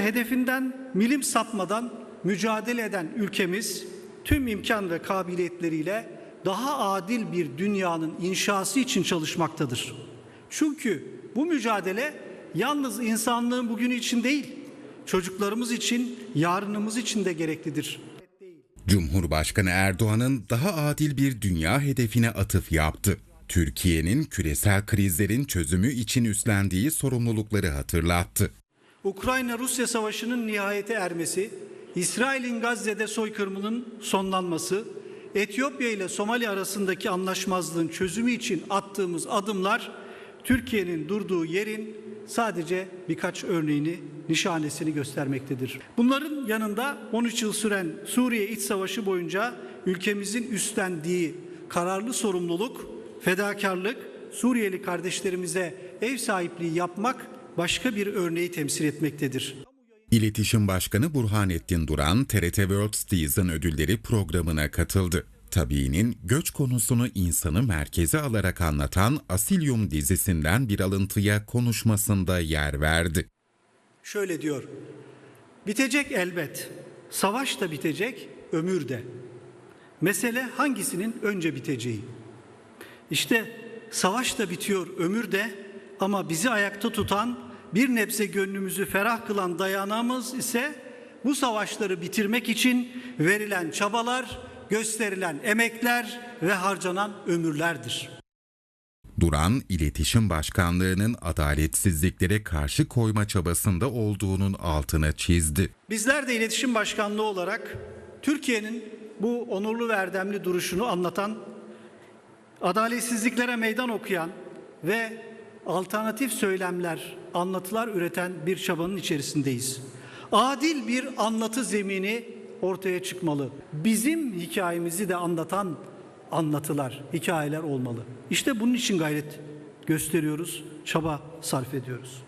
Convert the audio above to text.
Hedefinden milim sapmadan mücadele eden ülkemiz tüm imkan ve kabiliyetleriyle daha adil bir dünyanın inşası için çalışmaktadır. Çünkü bu mücadele yalnız insanlığın bugünü için değil, çocuklarımız için, yarınımız için de gereklidir. Cumhurbaşkanı Erdoğan'ın daha adil bir dünya hedefine atıf yaptı. Türkiye'nin küresel krizlerin çözümü için üstlendiği sorumlulukları hatırlattı. Ukrayna-Rusya savaşının nihayete ermesi, İsrail'in Gazze'de soykırımının sonlanması, Etiyopya ile Somali arasındaki anlaşmazlığın çözümü için attığımız adımlar Türkiye'nin durduğu yerin sadece birkaç örneğini, nişanesini göstermektedir. Bunların yanında 13 yıl süren Suriye iç savaşı boyunca ülkemizin üstlendiği kararlı sorumluluk, fedakarlık, Suriyeli kardeşlerimize ev sahipliği yapmak başka bir örneği temsil etmektedir. İletişim Başkanı Burhanettin Duran, TRT World Citizen ödülleri programına katıldı. Tabiinin göç konusunu insanı merkeze alarak anlatan Asilium dizisinden bir alıntıya konuşmasında yer verdi. Şöyle diyor. Bitecek elbet. Savaş da bitecek, ömür de. Mesele hangisinin önce biteceği. İşte savaş da bitiyor, ömür de ama bizi ayakta tutan, bir nebze gönlümüzü ferah kılan dayanağımız ise bu savaşları bitirmek için verilen çabalar, gösterilen emekler ve harcanan ömürlerdir. Duran, İletişim Başkanlığı'nın adaletsizliklere karşı koyma çabasında olduğunun altını çizdi. Bizler de iletişim başkanlığı olarak Türkiye'nin bu onurlu ve erdemli duruşunu anlatan, adaletsizliklere meydan okuyan ve alternatif söylemler, anlatılar üreten bir çabanın içerisindeyiz. Adil bir anlatı zemini ortaya çıkmalı. Bizim hikayemizi de anlatan anlatılar, hikayeler olmalı. İşte bunun için gayret gösteriyoruz, çaba sarf ediyoruz.